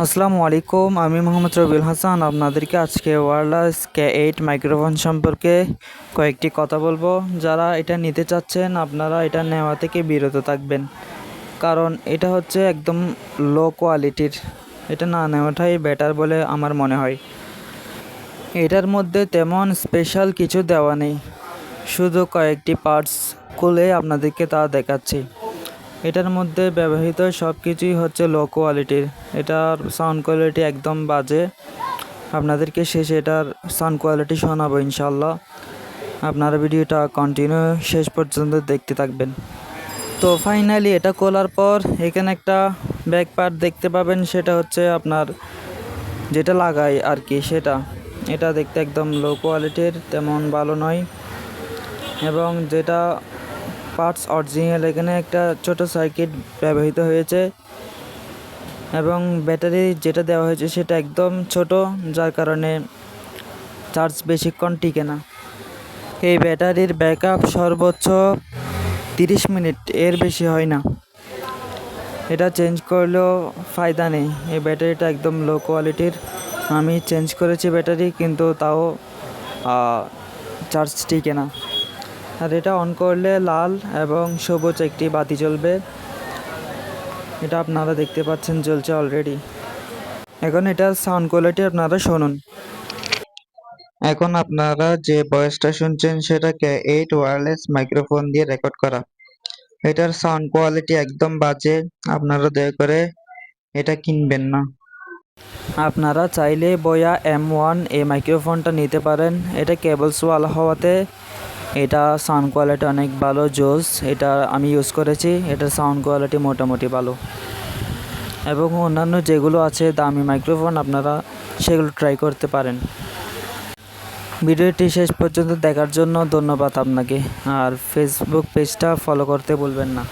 আসসালামু আলাইকুম, আমি মোহাম্মদ রবিউল হাসান। আপনাদেরকে আজকে ওয়ারলেস কে এইট মাইক্রোফোন সম্পর্কে কয়েকটি কথা বলব। যারা এটা নিতে চাচ্ছেন, আপনারা এটা নেওয়া থেকে বিরত থাকবেন। কারণ এটা হচ্ছে একদম লো কোয়ালিটির এটা না নেওয়াটাই বেটার বলে আমার মনে হয়। এটার মধ্যে তেমন স্পেশাল কিছু দেওয়া নেই। শুধু কয়েকটি পার্টস খুলে আপনাদেরকে তা দেখাচ্ছি। এটার মধ্যে ব্যবহৃত সব কিছুই হচ্ছে লো কোয়ালিটির এটার সাউন্ড কোয়ালিটি একদম বাজে। আপনাদেরকে শেষে এটার সাউন্ড কোয়ালিটি শোনাবো ইনশাল্লাহ আপনারা ভিডিওটা কন্টিনিউ শেষ পর্যন্ত দেখতে থাকবেন। তো ফাইনালি এটা খোলার পর এখানে একটা ব্যাক পার্ট দেখতে পাবেন, সেটা হচ্ছে আপনার যেটা লাগাই আর কি, সেটা। এটা দেখতে একদম লো কোয়ালিটির তেমন ভালো নয়। এবং যেটা পার্টস অরিজিনাল। এখানে একটা ছোট সার্কিট ব্যবহৃত হয়েছে এবং ব্যাটারি যেটা দেওয়া হয়েছে সেটা একদম ছোট, যার কারণে চার্জ বেশিক্ষণ টিকে না। এই ব্যাটারির ব্যাকআপ সর্বোচ্চ তিরিশ মিনিট, এর বেশি হয় না। এটা চেঞ্জ করলেও ফায়দা নেই। এই ব্যাটারিটা একদম লো কোয়ালিটির আমি চেঞ্জ করেছি ব্যাটারি, কিন্তু তাও চার্জ টিকে না। আর এটা অন করলে লাল এবং সবুজ একটি বাতি জ্বলবে। এটা আপনারা দেখতে পাচ্ছেন জ্বলছে অলরেডি এখন এটার সাউন্ড কোয়ালিটি আপনারা শুনুন। এখন আপনারা যে ভয়েসটা শুনছেন সেটাকে এইট ওয়ারলেস মাইক্রোফোন দিয়ে রেকর্ড করা। এটার সাউন্ড কোয়ালিটি একদম বাজে, আপনারা দয়া করে এটা কিনবেন না। আপনারা চাইলে বয়া এম ওয়ান এই মাইক্রোফোনটা নিতে পারেন। এটা কেবলস ওয়ালা হওয়াতে এটা সাউন্ড কোয়ালিটি অনেক ভালো, জোস। এটা আমি ইউজ করেছি, এটার সাউন্ড কোয়ালিটি মোটামুটি ভালো। এবং অন্যান্য যেগুলো আছে দামি মাইক্রোফোন আপনারা সেগুলো ট্রাই করতে পারেন। ভিডিওটি শেষ পর্যন্ত দেখার জন্য ধন্যবাদ আপনাকে। আর ফেসবুক পেজটা ফলো করতে বলবেন না।